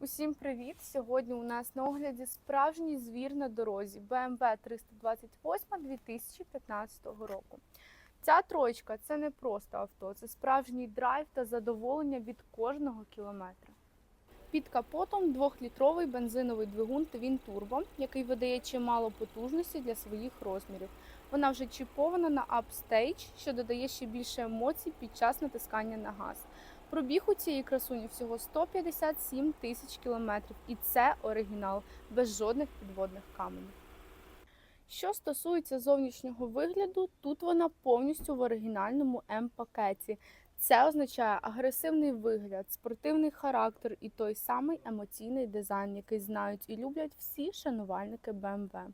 Усім привіт! Сьогодні у нас на огляді справжній звір на дорозі BMW 328 2015 року. Ця троєчка це не просто авто, це справжній драйв та задоволення від кожного кілометра. Під капотом двохлітровий бензиновий двигун Twin Turbo, який видає чимало потужності для своїх розмірів. Вона вже чіпована на Upstage, що додає ще більше емоцій під час натискання на газ. Пробіг у цієї красуні всього 157 тисяч кілометрів, і це оригінал без жодних підводних каменів. Що стосується зовнішнього вигляду, тут вона повністю в оригінальному М-пакеті. Це означає агресивний вигляд, спортивний характер і той самий емоційний дизайн, який знають і люблять всі шанувальники BMW.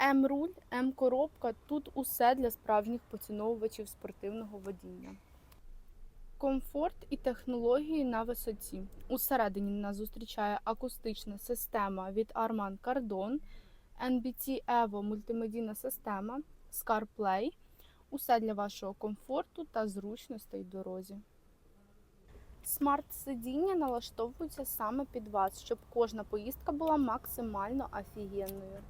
М-руль, М-коробка тут усе для справжніх поціновувачів спортивного водіння. Комфорт і технології на висоті. Усередині нас зустрічає акустична система від Arman Kardon, NBT Evo мультимедійна система, ScarPlay. Усе для вашого комфорту та зручностей дорозі. Смарт-сидіння налаштовуються саме під вас, щоб кожна поїздка була максимально офігенною.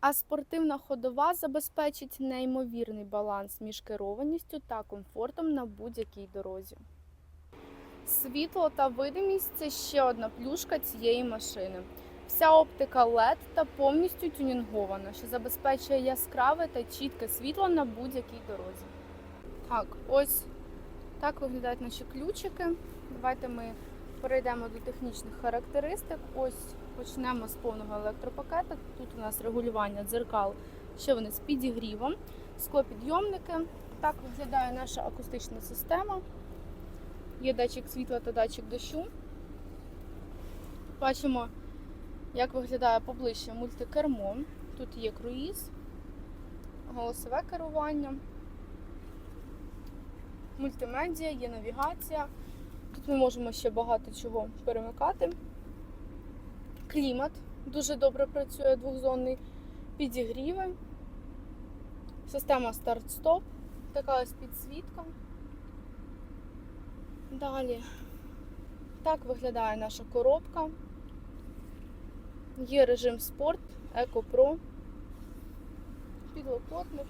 А спортивна ходова забезпечить неймовірний баланс між керованістю та комфортом на будь-якій дорозі. Світло та видимість це ще одна плюшка цієї машини. Вся оптика LED та повністю тюнінгована, що забезпечує яскраве та чітке світло на будь-якій дорозі. Так, ось так виглядають наші ключики. Давайте ми перейдемо до технічних характеристик. Ось почнемо з повного електропакета. Тут у нас регулювання дзеркал, що вони з підігрівом, склопідйомники. Так виглядає наша акустична система. Є датчик світла та датчик дощу. Бачимо, як виглядає поближче мультикермо. Тут є круїз, голосове керування, мультимедіа, є навігація. Тут ми можемо ще багато чого перемикати. Клімат дуже добре працює, двохзонний підігріви. Система старт-стоп, така ось підсвітка. Далі. Так виглядає наша коробка. Є режим спорт, Еко Про, підлокотник.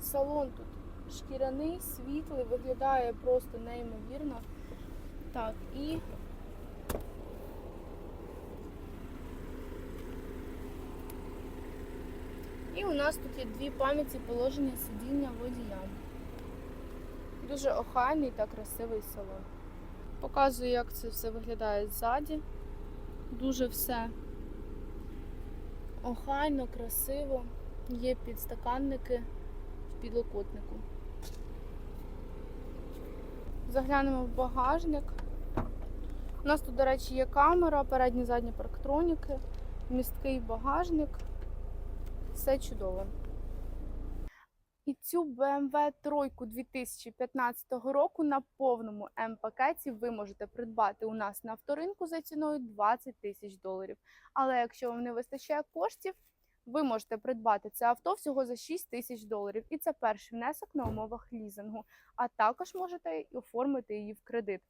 Салон тут шкіряний, світлий, виглядає просто неймовірно. Так, і І у нас тут є дві пам'яті положення сидіння водія. Дуже охайний та красивий салон. Показую, як це все виглядає ззаді. Дуже все охайно, красиво. Є підстаканники підлокотнику. Заглянемо в багажник. У нас тут, до речі, є камера, передні задні парктроніки, місткий багажник. Все чудово. І цю BMW тройку 2015 року на повному М-пакеті ви можете придбати у нас на авторинку за ціною 20 тисяч доларів. Але якщо вам не вистачає коштів, ви можете придбати це авто всього за 6 тисяч доларів. І це перший внесок на умовах лізингу. А також можете оформити її в кредит.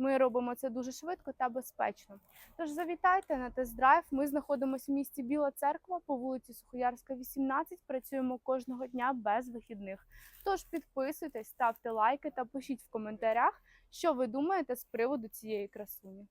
Ми робимо це дуже швидко та безпечно. Тож завітайте на тест-драйв. Ми знаходимося в місті Біла Церква по вулиці Сухоярська, 18. Працюємо кожного дня без вихідних. Тож підписуйтесь, ставте лайки та пишіть в коментарях, що ви думаєте з приводу цієї красуні.